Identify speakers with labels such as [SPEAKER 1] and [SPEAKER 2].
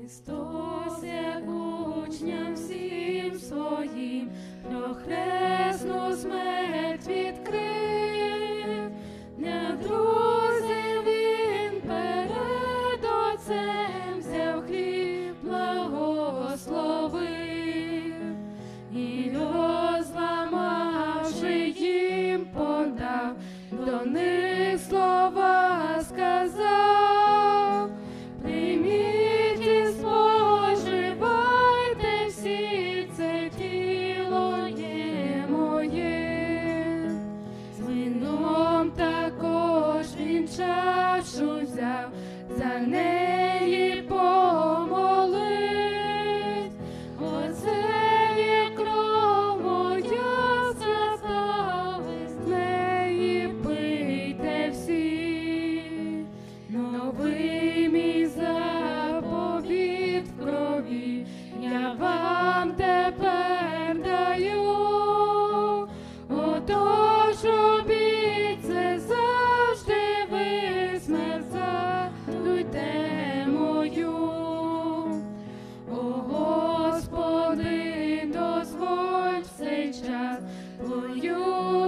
[SPEAKER 1] Христос, як учням всім своїм, про смерть відкрив, для друзів він перед отцем взяв хліб, благословив, і розламавши їм подав, до них Лую